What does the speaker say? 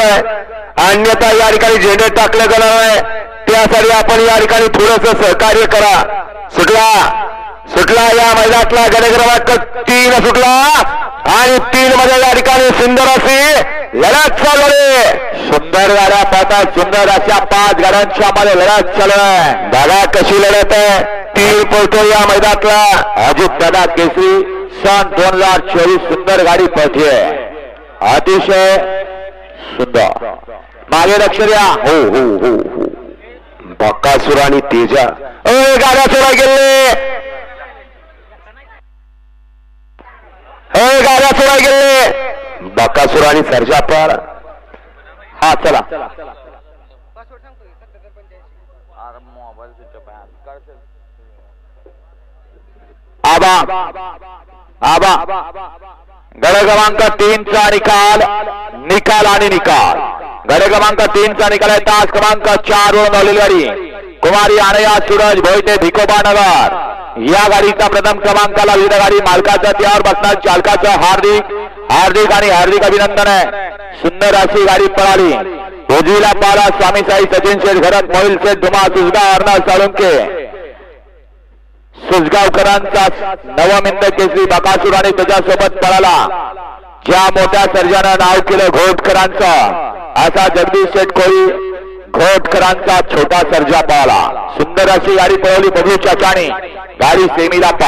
आहे. अन्यथा या ठिकाणी झेंडे टाकले जाणार आहे. त्यासाठी आपण या ठिकाणी थोडस सहकार्य करा. सुटला? सुटला या मैदानातला गडे क्रमांक तीन सुटला. आणि तीन मध्ये या ठिकाणी सुंदर अशी लढत चालू आहे. सुंदर गाड्या पाहतात सुंदर अशा पाच गाड्यांच्या मध्ये लढत चालू आहे. दादा कशी लढत आहे? तीन पळतो या मैदानातला. अजित दादा केसरी सन दोन हजार चोवीस सुंदर गाडी पळते अतिशय सुंदर। मागे लक्ष हो हो हो हो। बक्कासुर आणि तेजा। अय गाड्या सोडा गेले अय गाड्या सोडा गेले बक्कासुर आणि सर्जा पर। हा, चला। आबा। आबा। गड क्रमांक तीनचा निकाल। निकाल आणि निकाल. गड क्रमांक तीनचा निकाल आहे. तास क्रमांक चार वरून गाडी. कुमारी आणया सूरज भोईते भिकोबा नगर. या गाडीचा प्रथम क्रमांकाला विविध गाडी. मालकाचा त्यावर बसणार चालकाचं हार्दिक. हार्दिक आणि हार्दिक अभिनंदन आहे. सुंदर अशी गाडी पळाली. उजवीला पाला स्वामी साई सचिन शेठ घरत मोहिल शेठ धुमा सुजगाव अर्नाथ साळुंके. सुजगावकरांचा नवमिंद केसरी बकासूर आणि त्याच्यासोबत पळाला. ज्या मोठ्या सर्जानं नाव केलं घोटकरांचा. असा जगदीश शेटकोळी घोटकरांचा छोटा सर्जा पाहला. सुंदर अशी गाडी पळवली बघू चाचाने गाडी सेमीला पा